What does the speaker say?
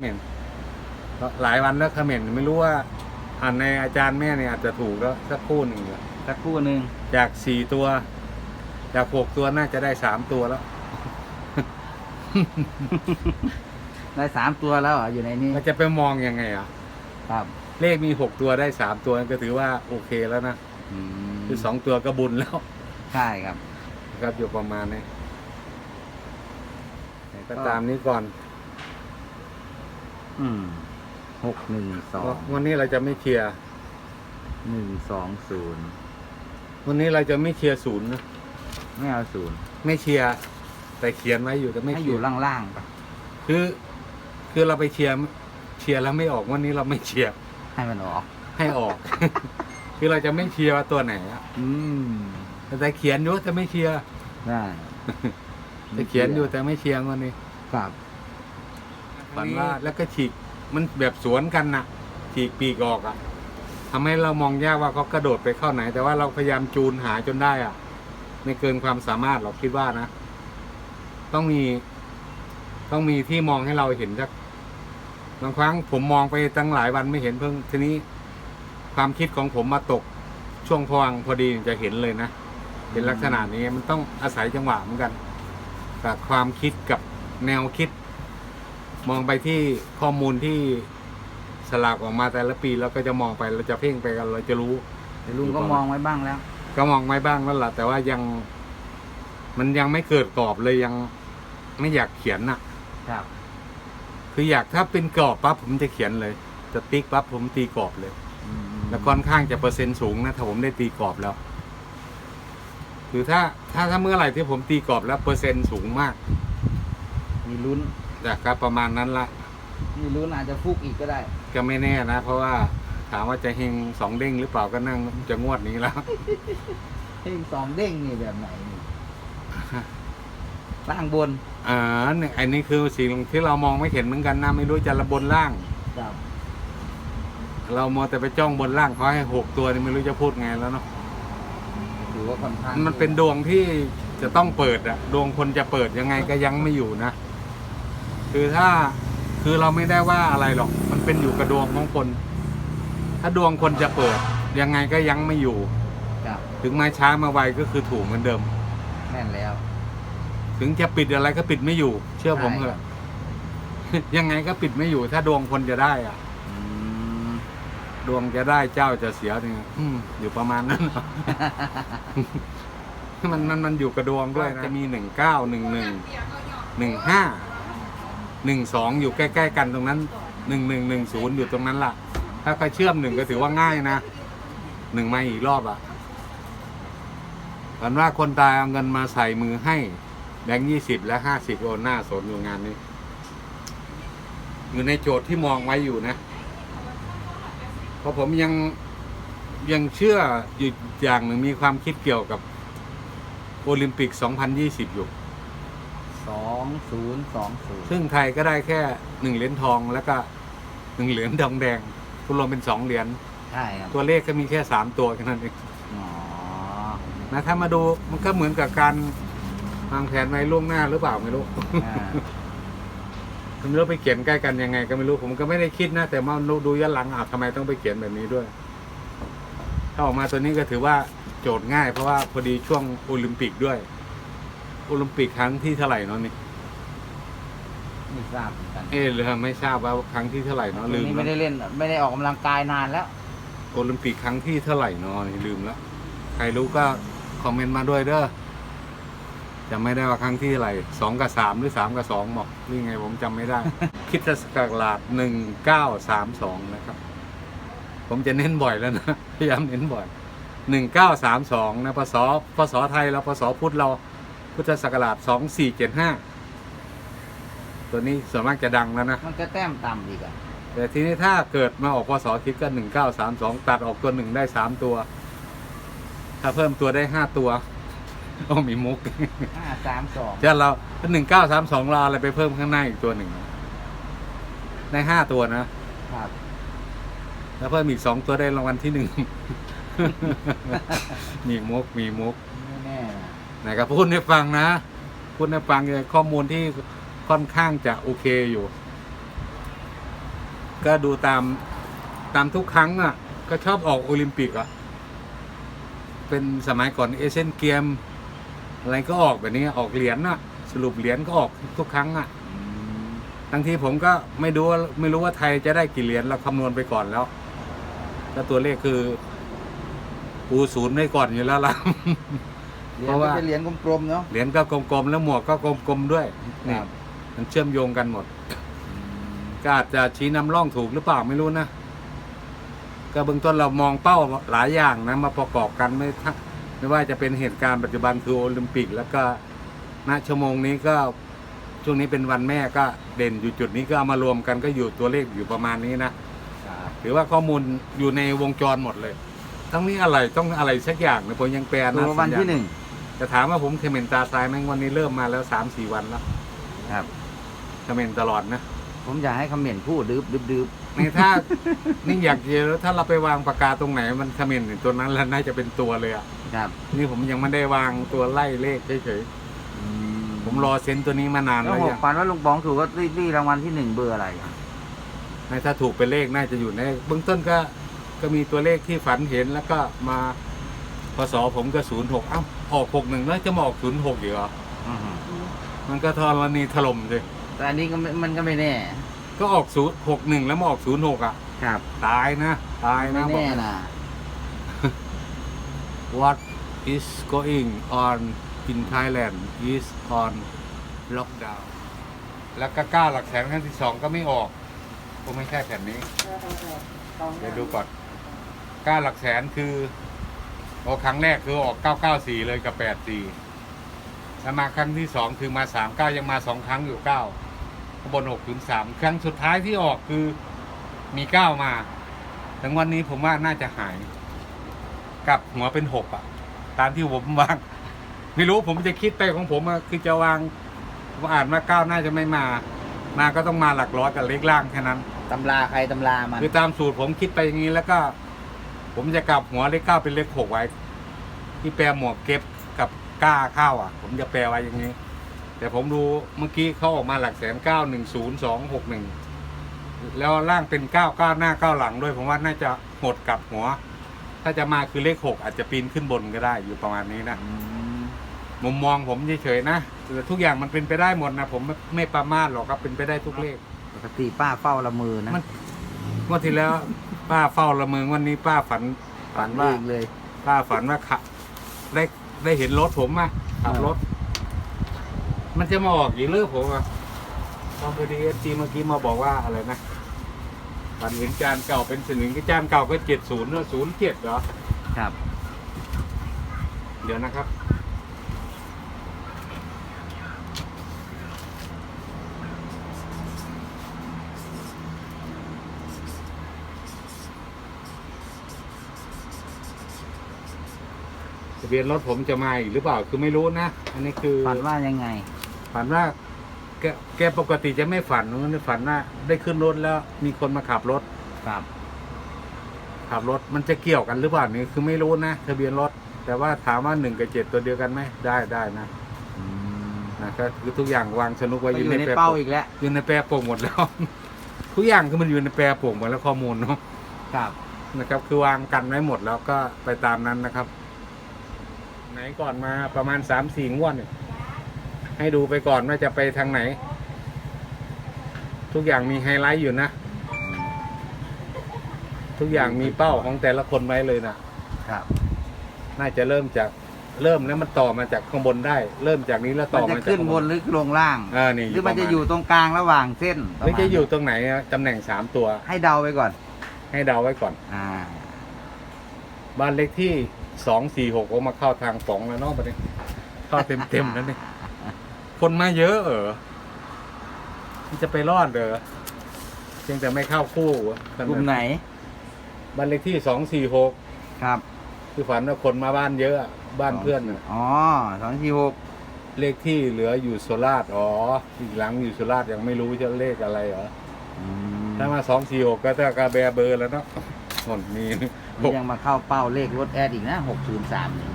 เหม็นก็หลายวันแล้วเขม็นไม่รู้ว่าอ่านในอาจารย์แม่เนี่ยอาจจะถูกแล้วสักครู่หนึ่งอะสักครู่หนึ่งจากสี่ตัว จากหกตัวน่าจะได้สามตัวแล้ว ได้สามตัวแล้วเหรออยู่ในนี้มันจะไปมองยังไงอะ ครับ เลขมีหกตัวได้สามตัวก็ถือว่าโอเคแล้วนะอืมคือสองตัวก็บุญแล้ว ใช่ครับนะครับอยู่ประมาณนี้ก็ตามนี้ก่อน อืมหกหนึ่งสองวันนี้เราจะไม่เชียร์หนึ่งสองศูนย์วันนี้เราจะไม่เชียร์ศูนย์นะไม่เอาศูนย์ไม่เชียร์แต่เขียนไว้อยู่แต่ไม่ให้อเชียยู่ร์ล่างๆปะคือ คือเราไปเชียร์เชียร์แล้วไม่ออกวันนี้เราไม่เชียร์ให้มันออก ให้ออก คือเราจะไม่เชียร์ว่าตัวไหนอะอืมแต่เขียนอยู่แต่ไม่เชียร์ได้แต่เขียนอยู่แต่ไม่เชียร์วันนี้ ครับ ฝันว่าแล้วก็ฉีกมันแบบสวนกันนะฉีกปีกออกอะทำให้เรามองยากว่าเขากระโดดไปเข้าไหน แต่ว่าเราพยายามจูนหาจนได้อะไม่เกินความสามารถเราคิดว่านะ ต้องมี ต้องมีที่มองให้เราเห็นสักบางครั้งผมมองไปตั้งหลายวันไม่เห็นเพิ่งทีนี้ความคิดของผมมาตกช่วงพวังค์พอดีจะเห็นเลยนะเป็นลักษณะนี้มันต้องอาศัยจังหวะเหมือนกันกับความคิดกับแนวคิด มองไปที่ข้อมูลที่สลากออกมาแต่ละปีเราก็จะมองไปเราจะเพ่งไปกันเราจะรู้แต่ลุงก็มองไว้บ้างแล้ว ก็มองไว้บ้างแล้วล่ะแต่ว่ายัง มันยังไม่เกิดกรอบเลยยังไม่อยากเขียนน่ะ ครับ คืออยากถ้าเป็นกรอบปั๊บผมจะเขียนเลย จะติ๊กปั๊บผมตีกรอบเลยอืมแล้วค่อนข้างจะเปอร์เซ็นต์สูงนะถ้าผมได้ตีกรอบแล้วคือถ้าถ้าถ้าเมื่อไหร่ที่ผมตีกรอบแล้วเปอร์เซ็นต์สูงมาก มีลุ้น นะครับประมาณนั้นละมีลุ้นอาจจะฟุกอีกก็ได้ ก็ไม่แน่นะ เพราะว่าถามว่าจะเฮงสองเด้งหรือเปล่าก็นั่งจะงวดนี้แล้ว เฮ้ยสองเด้งนี่แบบไหนนี่ล่างบนอ่าเนี่ยอันนี้คือสิ่งที่เรามองไม่เห็นเหมือนกันนะไม่รู้จะระบนล่าง ครับเรามัวแต่ไปจ้องบนล่างเขาให้หกตัวนี่ไม่รู้จะพูดไงแล้วเนาะถือว่าค่อนข้างมันเป็นดวงที่จะต้องเปิดอะดวงคนจะเปิดยังไงก็ยังไม่อยู่นะ คือถ้าคือเราไม่ได้ว่าอะไรหรอก มันเป็นอยู่กับดวงของคน ถ้าดวงคนจะเปิด ยังไงก็ยังไม่อยู่ ครับถึงมาช้ามาไวก็คือถูกเหมือนเดิม แน่นแล้ว ถึงจะปิดอะไรก็ปิดไม่อยู่ เชื่อผมเถใช่ครัอะบยังไงก็ปิดไม่อยู่ ถ้าดวงคนจะได้อะอืม ดวงจะได้เจ้าจะเสียเนี่ยอืมอยู่ประมาณนั้น มันมันมันอยู่กับดวงด้วยนะจะมีหนึ่งเก้าหนึ่งหนึ่งหนึ่งห้า หนึ่งสองอยู่ใกล้ๆกันตรงนั้นหนึ่งหนึ่งหนึ่งศูนย์อยู่ตรงนั้นล่ะ ถ้าใครเชื่อมหนึ่งก็ถือว่าง่ายนะหนึ่งมาอีกรอบอะฝันว่าคนตายเอาเงินมาใส่มือให้แบงค์ยี่สิบและห้าสิบโอนหน้าสนอยู่งานนี้ อยู่ในโจทย์ที่มองไว้อยู่นะเพราะผมยังยังเชื่ออยู่อย่างหนึ่งมีความคิดเกี่ยวกับโอลิมปิก 2020 อยู่ สองศูนย์สองศูนย์ซึ่งไทยก็ได้แค่หนึ่งเหรียญทองแล้วก็หนึ่งเหรียญทองแดงคุณรวมเป็นสองเหรียญใช่ครับตัวเลขก็มีแค่สามตัวแค่นั้นเองอ๋อนะถ้ามาดูมันก็เหมือนกับการวางแผนไว้ล่วงหน้าหรือเปล่าไม่รู้อ่าไม่รู้ไปเขียนใกล้กันยังไง ก็ไม่รู้ผมก็ไม่ได้คิดนะแต่มาดูย้อนหลังอะทำไมต้องไปเขียนแบบนี้ด้วย ถ้าออกมาตัวนี้ก็ถือว่าโจทย์ง่าย เพราะว่าพอดีช่วงโอลิมปิกด้วย โอลิมปิกครั้งที่เท่าไหร่เนาะนี่ไม่ทราบเหมือนกันเออหรือไม่ทราบว่าครั้งที่เท่าไหร่เนาะตัวลืมนี้แล้ไม่วได้เล่นไม่ได้ออกกำลังกายนานแล้ว โอลิมปิกครั้งที่เท่าไหร่เนาะนี่ลืมแล้วใครรู้ก็คอมเมนต์มาด้วยเด้อจำไม่ได้ว่าครั้งที่เท่าไหร่สองกับสามหรือสามกับสองบอกนี่ไงผมจำไม่ได้ คริดสกราชหนึ่งเก้าสามสองนะครับ ผมจะเน้นบ่อยแล้วนะ พยายามเน้นบ่อยหนึ่งเก้าสามสองนะพศพศไทยเราพศพุทธเรา พุทธศักราชสองสี่เจ็ดห้าตัวนี้ส่วนมากจะดังแล้วนะ มันก็แต้มต่ำอีกอะแต่ทีนี้ถ้าเกิดมาออกพศคิดก็หนึ่งเก้าสามสองตัดออกตัวหนึ่งได้สามตัว ถ้าเพิ่มตัวได้ห้าตัวโอ้มีมุกห้าสามสองถ้าเราถ้าหนึ่งเก้าสามสองเราเอาอะไรไปเพิ่มข้างหน้าอีกตัวหนึ่งได้ห้าตัวนะครับ แล้วเพิ่มอีกสองตัวได้รางวัลที่หนึ่ง มีมุกมีมุกไม่แนะไหนก็พูดให้ฟังนะ พูดให้ฟังเลยข้อมูลที่ค่อนข้างจะโอเคอยู่ ก็ดูตามตามทุกครั้งอะ ก็ชอบออกโอลิมปิกอะ เป็นสมัยก่อนเอเชียนเกม อะไรก็ออกแบบนี้ออกเหรียญน่ะ สรุปเหรียญก็ออกทุกครั้งอะทั้งที่ผมก็ไม่รู้ว่าไม่รู้ว่าไทยจะได้กี่เหรียญเราคำนวณไปก่อนแล้วแล้วตัวเลขคือ ปูศูนย์ไว้ก่อนอยู่แล้วล่ะ เหรียเพญราะก็ว่าเป็นเหรียญกลมๆเนาะเหรียญก็กลมๆแล้วหมวกก็กลมๆด้วยนี่ครับมันเชื่อมโยงกันหมดอืมก็อาจจะชี้นำร่องถูกหรือเปล่าไม่รู้นะ ก็เบื้องต้นเรามองเป้าหลายอย่างนะ มาประกอบกันไม่ทั้งไม่ว่าจะเป็นเหตุการณ์ปัจจุบันคือโอลิมปิก แล้วก็ณชั่วโมงนี้ก็ช่วงนี้เป็นวันแม่ก็เด่นอยู่จุดนี้ก็เอามารวมกันก็อยู่ตัวเลขอยู่ประมาณนี้นะ ครับหรือว่าข้อมูลอยู่ในวงจรหมดเลย ทั้งนี้อะไรต้องอะไรสักอย่างนะผมยังแปลดูนะว่าวันที่หนึ่ง จะถามว่าผมเขมนตาซ้ายไหมวันนี้เริ่มมาแล้วสามสี่วันแล้วครับเขมนตลอดนะ ผมอยากให้คอมเมนต์พูดดืบดืบดืบนี่ถ้า นี่อยากเจอถ้าเราไปวางปากกาตรงไหน มันคอมเขมนต์ตัวนั้นแล้วน่าจะเป็นตัวเลยอะครับนี่ผมยังไม่ได้วางตัวไล่เลขเฉยๆผมรอเซ็นตัวนี้มานานแล้แล้ววหยักงพันว่าลุงป๋องถูกก็รีบรางวัลที่หนึ่งเบอร์อะไรในถ้าถูกเป็นเลขน่าจะอยู่ในเบื้องต้นก็ก็มีตัวเลขที่ฝันเห็นแล้วก็มาพศผมก็ศูนย์หกเอ้า ออกหกหนึ่งแล้วจะมาออกศูนย์หกอีกเหรออือฮึมันก็ธรณีถล่มเลยแต่อันนี้ก็ไม่มันก็ไม่แน่ ก็ออกศูนย์หกหนึ่งแล้วมาออกศูนย์หกอะ ครับ ตายนะ ตายไม่นะบอแน่กนะ What is going on in Thailand is on lockdown แล้วก็ก้าหลักแสนครั้งที่สองก็ไม่ออกคงไม่ใช่แผ่นนี้ เดี๋ยวดูก่อนก้าหลักแสนคือ โอ้ครั้งแรกคือออก 994 เลยกับ 84แล้วมาครั้งที่สองคือมา 39 ยังมาสองครั้งอยู่ 9ข้างบน6ถึง3ครั้งสุดท้ายที่ออกคือมี 9 มา ถึงวันนี้ผมว่าน่าจะหายกลับหัวเป็น 6 อะ ตามที่ผมวาง ไม่รู้ผมจะคิดไปของผมอะคือจะวางผมอ่านว่า9น่าจะไม่มา มาก็ต้องมาหลักร้อยกับเลขล่างแค่นั้น ตำราใครตำรามัน คือตามสูตรผมคิดไปอย่างนี้แล้วก็ ผมจะกลับหัวเลขเก้าเป็นเลขหกไว้ ที่แปลหมวกเก็บกับก้าข้าวอะ ผมจะแปลไว้อย่างนี้ แต่ผมดูเมื่อกี้เขาออกมาหลักแสนเก้าหนึ่งศูนย์สองหกหนึ่งแล้วล่างเป็นเก้าเก้าหน้าเก้าหลังด้วย ผมว่าน่าจะหดกลับหัว ถ้าจะมาคือเลขหกอาจจะปีนขึ้นบนก็ได้อยู่ประมาณนี้นะอืมมุมมองผมเฉยๆนะแต่ทุกอย่างมันเป็นไปได้หมดนะผมไม่ไม่ประมาทหรอกครับเป็นไปได้ทุกเลขปกติป้าเฝ้าละมือนะมันงวดที่แล้ว ป้าเฝ้าละเมืองวันนี้ป้าฝันฝันว่า เองเลย ป้าฝันว่าขับได้ได้เห็นรถผมอะขับรถ มันจะมาออกอีกเรื่องผมอะตอนพอดีเอจีเมื่อกี้มาบอกว่าอะไรนะฝันเห็นจานเก่าเป็นสนิงก็จานเก่าก็เจ็ดศูนย์ศูนย์เจ็ดเหรอ ครับ เดี๋ยวนะครับ ทะเบียนรถผมจะมาอีกหรือเปล่าคือไม่รู้นะ อันนี้คือฝันว่ายังไง ฝันว่าแกแกปกติจะไม่ฝันมันฝันว่าได้ขึ้นรถแล้วมีคนมาขับรถครับขับรถมันจะเกี่ยวกันหรือเปล่านี่คือไม่รู้นะทะเบียนรถ แต่ว่าถามว่าหนึ่งกับเจ็ดตัวเดียวกันไหมได้ได้นะอืมนะครับคือทุกอย่างวางสนุกไว้ก็ออยู่ยู่ในในแปรเป้าโป่งอีกแล้วอยู่ในแปรโป่งหมดแล้ว ทุกอย่างคือมันอยู่ในแปรโป่งหมดแล้วข้อมูลเนาะครับนะครับ คือวางกันไว้หมดแล้วก็ไปตามนั้นนะครับ ไหนก่อนมาประมาณสามสี่งวดเนี่ยให้ดูไปก่อนว่าจะไปทางไหน ทุกอย่างมีไฮไลท์อยู่นะ ทุกอย่างมีเป้าของแต่ละคนไว้เลยนะครับ น่าจะเริ่มจากเริ่มแล้วมันต่อมาจากข้างบนได้ เริ่มจากนี้แล้วมัต่นอจะมาจากขึ้นข้างบนหรือลงล่าง อ่านี่หรือมันปจะมาณอยู่ตรงกลางระหว่างเส้นหรือจะอยู่ตรงไหนอะตำแหน่งสามตัว ให้เดาไปก่อน ให้เดาไว้ก่อน อ่า บ้านเลขที่สองสี่หกก็มาเข้าทางสองแล้วเนาะประเด็นเข้าเต็มเต็มๆแล้วนี่คนมาเยอะเออมันจะไปรอดเด้อเพียงแต่ไม่เข้าคู่อะกลุ่มไหนบ้านเลขที่สองสี่หกครับคือฝันว่าคนมาบ้านเยอะอะบ้านเพื่อนอะอ๋อสองสี่หกเลขที่เหลืออยู่โซราษฎร์อ๋ออีกหลังอยู่โซราษฎร์ยังไม่รู้จะเลขอะไรเหรอ อืมถ้ามาสองสี่หกก็จะกระแบเบอร์แล้วเนาะ นมีมีหนี่กยังมาเข้าเป้าเลขรถแอดอีกนะหกศูนย์สามนี่